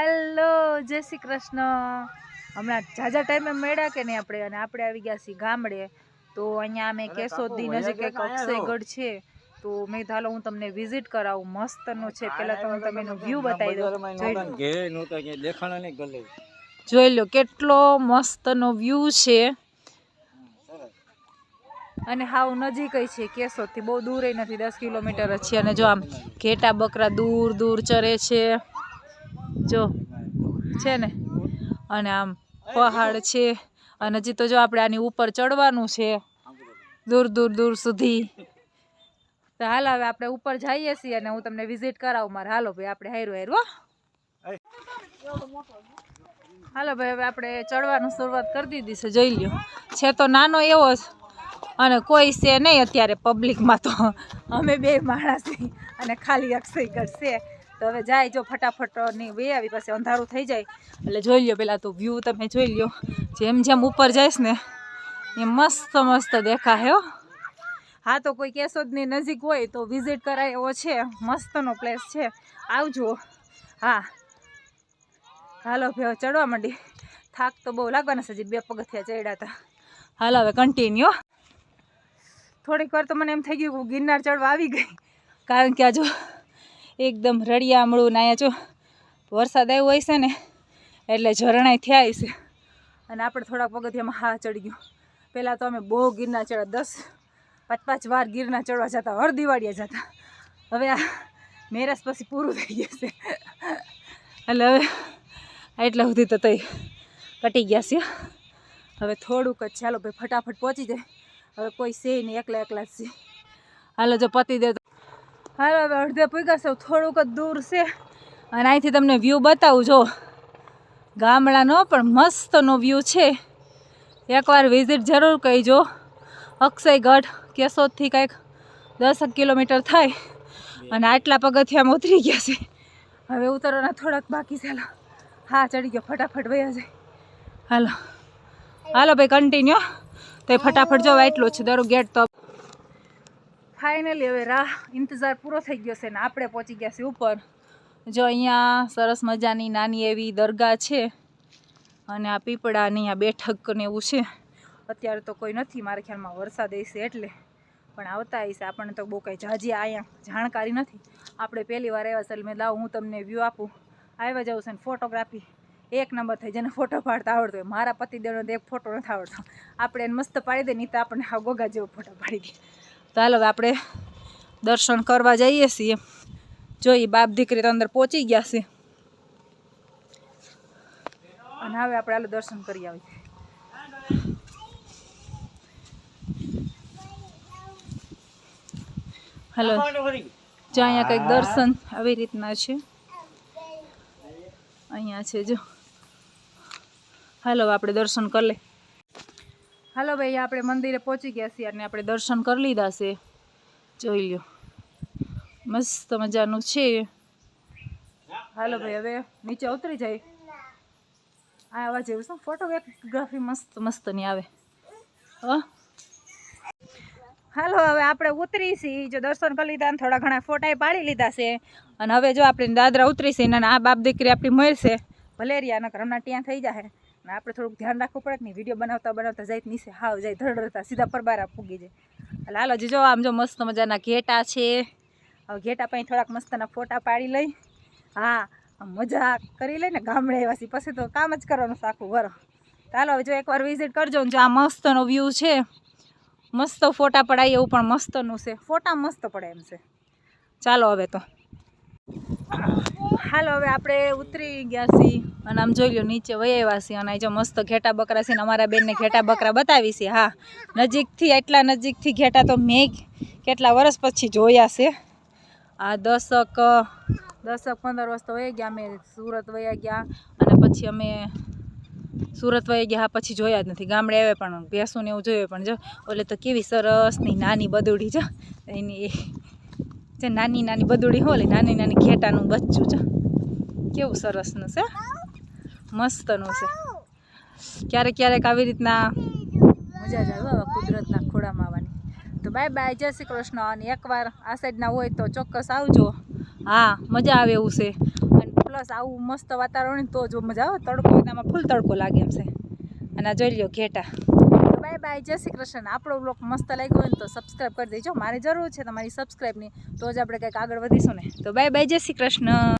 Hello જય શ્રી કૃષ્ણ. હમણાં ઝાઝા ટાઈમે મળ્યા કે નહીં આપણે? અને આપણે આવી ગયા છીએ ગામડે. તો અહીંયા અમે કેશોદી નજીક એક અક્ષયગઢ છે. તો મેં ધાલો હું તમને વિઝિટ કરાવું. મસ્તનો છે. પહેલા તમે તમે વ્યૂ બતાવી દો જોઈ લો. કેટલો મસ્ત મસ્તનો વ્યૂ છે. અને હાવ નજીક છે છે કેશોદથી. બહુ દૂર નથી દસ કિલોમીટર જ છે. અને જો આમ ઘેટા બકરા દૂર દૂર ચરે છે. જો, છે ને? અને આમ પહાડ છે, અને હજી તો જો આપણે આની ઉપર ચડવાનું છે, દૂર દૂર દૂર સુધી. તો હાલ હવે આપણે ઉપર જઈએ છીએ અને હું તમને વિઝિટ કરાવું મારે. હાલો ભાઈ, આપણે હારું હારું હાલો ભાઈ, હવે આપણે ચડવાનું શરૂઆત કરી દીધી છે, જોઈ લ્યો. છે તો નાનો એવો જ, અને કોઈ છે નહીં અત્યારે પબ્લિકમાં તો. અમે બે માણસ અને ખાલી અક્ષય છે. તો હવે જાય જો ફટાફટની વે આવી પાસે અંધારું થઈ જાય. એટલે જોઈ લો પેલા તો વ્યૂ તમે જોઈ લ્યો. જેમ જેમ ઉપર જઈશ ને એ મસ્ત મસ્ત દેખાય હો. હા, તો કોઈ કેશોદની નજીક હોય તો વિઝિટ કરાય એવો છે. મસ્તનો પ્લેસ છે. આવજો. હા. હાલો ભાઈ ચડવા માંડી. થાક તો બહુ લાગવાના છે બે પગથિયા ચડ્યા હતા. હાલો, હવે કન્ટિન્યુ થોડીક વાર તો મને એમ થઈ ગયું ગિરનાર ચડવા આવી ગઈ. કારણ કે આ જો એકદમ રળિયામણું ને અહીંયા જો વરસાદ આવ્યો હોય છે ને, એટલે ઝરણાઈ થયા છે. અને આપણે થોડાક પગથિયામાં હા ચડી ગયું. પહેલાં તો અમે બહુ ગિરનાર ચડ્યા, દસ, પાંચ પાંચ વાર ગિરનાર ચડવા જતા હર દિવાળીએ જતા. હવે આ મેરસ પછી પૂરું થઈ ગયું છે. એટલે હવે એટલા સુધી તો તઈ કટી ગયા છે. હવે થોડુંક જ ચાલો ભાઈ, ફટાફટ પહોંચી જાય. હવે કોઈ છે નહીં, એકલા એકલા જ છે. હાલો જો પતી દે હાલો, હવે અડધે પૂગ્યા થોડુંક જ દૂર છે. અને અહીંથી તમને વ્યૂ બતાવું, જો. ગામડાનો, પણ મસ્તનો વ્યૂ છે. એકવાર વિઝિટ જરૂર કહીજો અક્ષયગઢ, કેશોદથી કંઈક દસક કિલોમીટર થાય. અને આટલા પગથિયામાં ઉતરી ગયા છે. હવે ઉતરવાના થોડાક બાકી છે હા, ચડી ગયો, ફટાફટ વયા જાય. હાલો. હાલો, ભાઈ કન્ટિન્યુ તો ફટાફટ જવા એટલું છે. દરો ગેટ તો ફાઇનલી હવે રાહ ઇંતજાર પૂરો થઈ ગયો છે ને આપણે પહોંચી ગયા છે ઉપર. જો અહીંયા સરસ મજાની નાની એવી દરગાહ છે અને આ પીપળાની આ બેઠક ને એવું છે. અત્યારે તો કોઈ નથી, મારા ખ્યાલમાં વરસાદ હશે એટલે. પણ આવતા હશે, આપણને તો બહુ કાંઈ જાજી અહીંયા જાણકારી નથી. આપણે પહેલી વાર આવ્યા છે મેં લાવ, હું તમને વ્યૂ આપું. આવ્યા જવું છે ને ફોટોગ્રાફી એક નંબર થઈ જેને ફોટો પાડતા આવડતો હોય. મારા પતિદેવનો એક ફોટો નથી આવડતો. આપણે એને મસ્ત પાડી દે, નહીં તો આપણને હા ગોગા જેવો ફોટો પાડી દે. તો હાલો આપણે દર્શન કરવા જઈએ છીએ. જોઈ બાપ દીકરી તો અંદર પહોંચી ગયા છે. અને હવે આપણે હાલો દર્શન કરી આવીએ. હાલો. જો અહીંયા કંઈક દર્શન આવી રીતના છે. અહીંયા છે જો. હાલો આપણે દર્શન કરી લે. હાલો ભાઈ, આપણે મંદિરે પહોંચી ગયા છીએ અને આપણે દર્શન કરી લીધા છે. જોઈ લો મસ્ત મજાનું છે. હાલો ભાઈ, હવે નીચે ઉતરી જાય. આ જેવું છે ફોટોગ્રાફી મસ્ત મસ્તની આવે. હ. હાલો, હવે આપણે ઉતરી છીએ. જો દર્શન કરી લીધા થોડા ઘણા ફોટા પાડી લીધા છે. અને હવે જો આપણે દાદરા ઉતરી છે આ બાપ દીકરી આપણી મળશે ભલેરિયા, નકર હમણાં ત્યાં થઈ જાય અને આપણે થોડુંક ધ્યાન રાખવું પડે કે નહીં. વીડિયો બનાવતા બનાવતા જાય નીચે હાવ જાય ધડધડતા સીધા પરબારા પૂગી જાય. એટલે હાલો જો આમ જો મસ્ત મજાના ઘેટા છે. હવે ઘેટા પાસે થોડાક મસ્તના ફોટા પાડી લઈ. હા મજા કરી લઈને ગામડે વાસી પછી તો કામ જ કરવાનું સાખું વરો ચાલો હવે જો એકવાર વિઝિટ કરજો ને જો આ મસ્તનો વ્યૂ છે. મસ્ત ફોટા પડાય એવું પણ મસ્તનું છે. ફોટા મસ્ત પડે એમ છે. ચાલો હવે તો. હાલો, હવે આપણે ઉતરી ગયા છીએ અને આમ જોઈ લો નીચે વહી આવ્યા છીએ અને જો મસ્ત ઘેટા બકરા છે ને અમારા બેનને ઘેટા બકરા બતાવી છે. હા, નજીકથી એટલા નજીકથી ઘેટા તો મેં કેટલા વર્ષ પછી જોયા છે. આ દસક દસક પંદર વર્ષ તો વહી ગયા, અમે સુરત વયા ગયા અને પછી અમે સુરત વહી ગયા પછી જોયા જ નથી. ગામડે આવે પણ ભેંસું ને એવું જોયું પણ જો, ઓલે તો કેવી સરસની નાની બદુડી જો. એની જે નાની નાની બદુડી હોય નાની નાની ઘેટાનું બચ્ચું છે. કેવું સરસનું છે મસ્તનું છે. ક્યારેક ક્યારેક આવી રીતના મજા જ આવે કુદરતના ખોળામાં આવવાની. તો બાય બાય, જય શ્રી કૃષ્ણ. અને એકવાર આ સાઈડના હોય તો ચોક્કસ આવજો. હા, મજા આવે એવું છે. અને પ્લસ આવું મસ્ત વાતાવરણ તો જો મજા આવે, તડકો એનામાં ફૂલ તડકો લાગે એમ છે. અને આ જોઈ લ્યો ઘેટા. બાય બાય જય શ્રી કૃષ્ણ. આપણો બ્લોગ મસ્ત લાગ્યો હોય ને તો સબસ્ક્રાઈબ કરી દેજો. મારે જરૂર છે તમારી સબસ્ક્રાઈબની તો જ આપણે કંઈક આગળ વધીશું ને. તો બાય બાય જય શ્રી કૃષ્ણ.